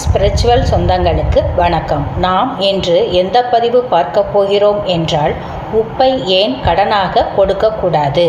Spiritual சொந்தங்களுக்கு வணக்கம். நாம் இன்று எந்த பதிவு பார்க்க போகிறோம் என்றால் உப்பை ஏன் கடனாக கொடுக்கக்கூடாது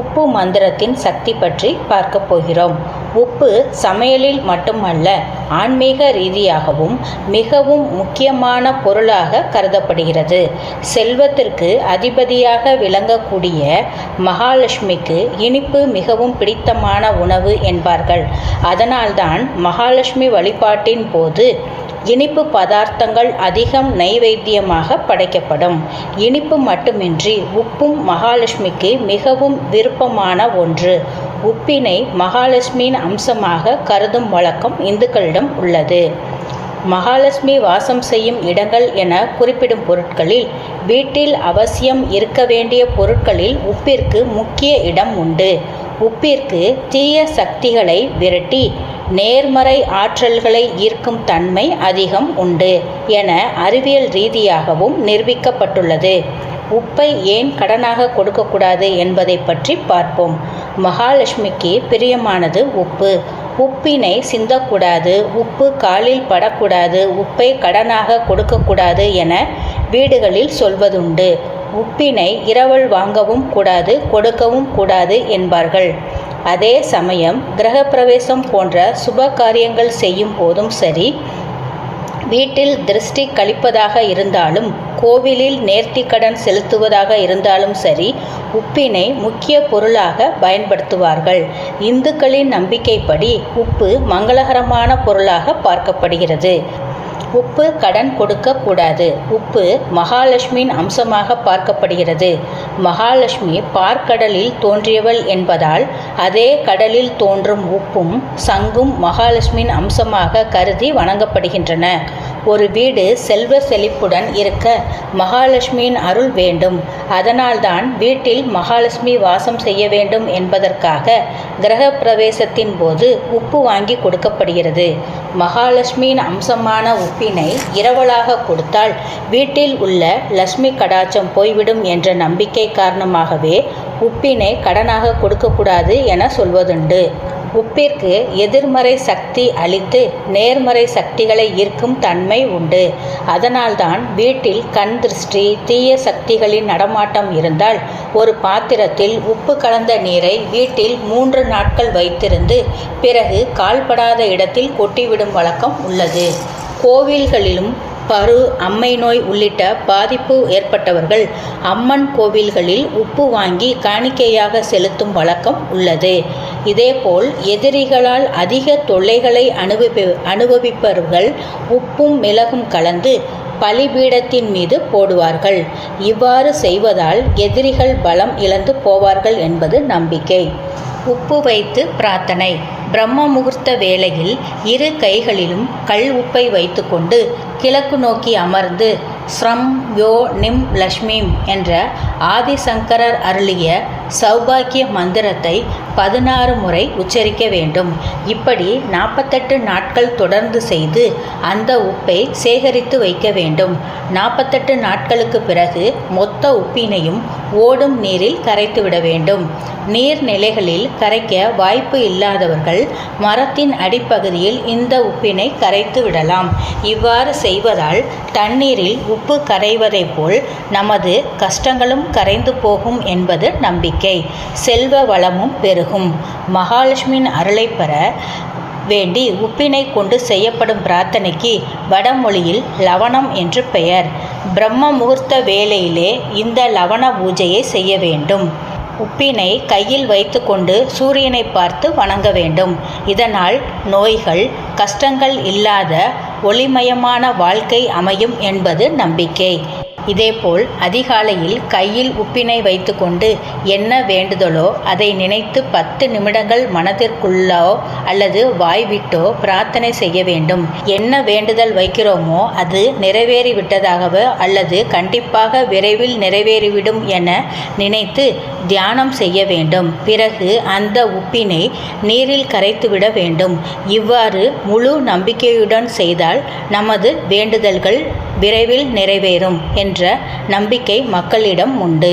உப்பு மந்திரத்தின் சக்தி பற்றி பார்க்க போகிறோம். உப்பு சமையலில் மட்டுமல்ல ஆன்மீக ரீதியாகவும் மிகவும் முக்கியமான பொருளாக கருதப்படுகிறது. செல்வத்திற்கு அதிபதியாக விளங்கக்கூடிய மகாலட்சுமிக்கு இனிப்பு மிகவும் பிடித்தமான உணவு என்பார்கள். அதனால்தான் மகாலட்சுமி வழிபாட்டின் போது இனிப்பு பதார்த்தங்கள் அதிகம் நைவேத்தியமாக படைக்கப்படும். இனிப்பு மட்டுமின்றி உப்பும் மகாலட்சுமிக்கு மிகவும் விருப்பமான ஒன்று. உப்பினை மகாலட்சுமியின் அம்சமாக கருதும் வழக்கம் இந்துக்களிடம் உள்ளது. மகாலட்சுமி வாசம் செய்யும் இடங்கள் என குறிப்பிடும் பொருட்களில் வீட்டில் அவசியம் இருக்க வேண்டிய பொருட்களில் உப்பிற்கு முக்கிய இடம் உண்டு. உப்பிற்கு தீய சக்திகளை விரட்டி நேர்மறை ஆற்றல்களை ஈர்க்கும் தன்மை அதிகம் உண்டு என அறிவியல் ரீதியாகவும் நிரூபிக்கப்பட்டுள்ளது. உப்பை ஏன் கடனாக கொடுக்கக்கூடாது என்பதை பற்றி பார்ப்போம். மகாலட்சுமிக்கு பிரியமானது உப்பு. உப்பினை சிந்தக்கூடாது உப்பு காலில் படக்கூடாது உப்பை கடனாக கொடுக்கக்கூடாது என வீடுகளில் சொல்வதுண்டு. உப்பினை இரவல் வாங்கவும் கூடாது கொடுக்கவும் கூடாது என்பார்கள். அதே சமயம் கிரகப்பிரவேசம் போன்ற சுப காரியங்கள் செய்யும் போதும் சரி வீட்டில் திருஷ்டி கழிப்பதாக இருந்தாலும் கோவிலில் நேர்த்திக்கடன் செலுத்துவதாக இருந்தாலும் சரி உப்பினை முக்கிய பொருளாக பயன்படுத்துவார்கள். இந்துக்களின் நம்பிக்கைப்படி உப்பு மங்களகரமான பொருளாக பார்க்கப்படுகிறது. உப்பு கடன் கொடுக்கக்கூடாது உப்பு மகாலட்சுமியின் அம்சமாக பார்க்கப்படுகிறது. மகாலட்சுமி பார்க்கடலில் தோன்றியவள் என்பதால் அதே கடலில் தோன்றும் உப்பும் சங்கும் மகாலட்சுமியின் அம்சமாக கருதி வணங்கப்படுகின்றன. ஒரு வீடு செல்வ செழிப்புடன் இருக்க மகாலட்சுமியின் அருள் வேண்டும். அதனால்தான் வீட்டில் மகாலட்சுமி வாசம் செய்ய வேண்டும் என்பதற்காக கிரக பிரவேசத்தின் போது உப்பு வாங்கி கொடுக்கப்படுகிறது. மகாலட்சுமியின் அம்சமான உப்பினை இரவலாக கொடுத்தால் வீட்டில் உள்ள லட்சுமி கடாச்சம் போய்விடும் என்ற நம்பிக்கை காரணமாகவே உப்பினை கடனாக கொடுக்கக்கூடாது என சொல்வதுண்டு. உப்பிற்கு எதிர்மறை சக்தி அளித்து நேர்மறை சக்திகளை ஈர்க்கும் தன்மை உண்டு. அதனால்தான் வீட்டில் கண் திருஷ்டி தீய சக்திகளின் நடமாட்டம் இருந்தால் ஒரு பாத்திரத்தில் உப்பு கலந்த நீரை வீட்டில் மூன்று நாட்கள் வைத்திருந்து பிறகு கால்படாத இடத்தில் கொட்டிவிடும் வழக்கம் உள்ளது. கோவில்களிலும் பரு அம்மை நோய் உள்ளிட்ட பாதிப்பு ஏற்பட்டவர்கள் அம்மன் கோவில்களில் உப்பு வாங்கி காணிக்கையாக செலுத்தும் வழக்கம் உள்ளது. இதேபோல் எதிரிகளால் அதிக தொல்லைகளை அனுபவி அனுபவிப்பவர்கள் உப்பும் மிளகும் கலந்து பலிபீடத்தின் மீது போடுவார்கள். இவ்வாறு செய்வதால் எதிரிகள் பலம் இழந்து போவார்கள் என்பது நம்பிக்கை. உப்பு வைத்து பிரார்த்தனை. பிரம்ம முகூர்த்த வேளையில் இரு கைகளிலும் கல் உப்பை வைத்துக்கொண்டு கிழக்கு நோக்கி அமர்ந்து ஸ்ரம் யோ நிம் லக்ஷ்மிம் என்ற ஆதிசங்கரர் அருளிய சௌபாக்கிய மந்திரத்தை பதினாறு முறை உச்சரிக்க வேண்டும். இப்படி நாற்பத்தெட்டு நாட்கள் தொடர்ந்து செய்து அந்த உப்பை சேகரித்து வைக்க வேண்டும். நாற்பத்தெட்டு நாட்களுக்கு பிறகு மொத்த உப்பினையும் ஓடும் நீரில் கரைத்து விட வேண்டும். நீர்நிலைகளில் கரைக்க வாய்ப்பு இல்லாதவர்கள் மரத்தின் அடிப்பகுதியில் இந்த உப்பினை கரைத்து விடலாம். இவ்வாறு செய்வதால் தண்ணீரில் உப்பு கரைவதைப் போல் நமது கஷ்டங்களும் கரைந்து போகும் என்பது நம்பிக்கை. செல்வ வளமும் பெருகும். மகாலட்சுமியின் அருளை பெற வேண்டி உப்பினை கொண்டு செய்யப்படும் பிரார்த்தனைக்கு வடமொழியில் லவணம் என்று பெயர். பிரம்ம முகூர்த்த வேளையிலே இந்த லவண பூஜையை செய்ய வேண்டும். உப்பினை கையில் வைத்துக்கொண்டு சூரியனை பார்த்து வணங்க வேண்டும். இதனால் நோய்கள் கஷ்டங்கள் இல்லாத ஒளிமயமான வாழ்க்கை அமையும் என்பது நம்பிக்கை. இதேபோல் அதிகாலையில் கையில் உப்பினை வைத்துக்கொண்டு என்ன வேண்டுதலோ அதை நினைத்து பத்து நிமிடங்கள் மனதிற்குள்ளோ அல்லது வாய்விட்டோ பிரார்த்தனை செய்ய வேண்டும். என்ன வேண்டுதல் வைக்கிறோமோ அது நிறைவேறிவிட்டதாகவோ அல்லது கண்டிப்பாக விரைவில் நிறைவேறிவிடும் என நினைத்து தியானம் செய்ய வேண்டும். பிறகு அந்த உப்பினை நீரில் கரைத்துவிட வேண்டும். இவ்வாறு முழு நம்பிக்கையுடன் செய்தால் நமது வேண்டுதல்கள் விரைவில் நிறைவேறும் என்ற நம்பிக்கை மக்களிடம் உண்டு.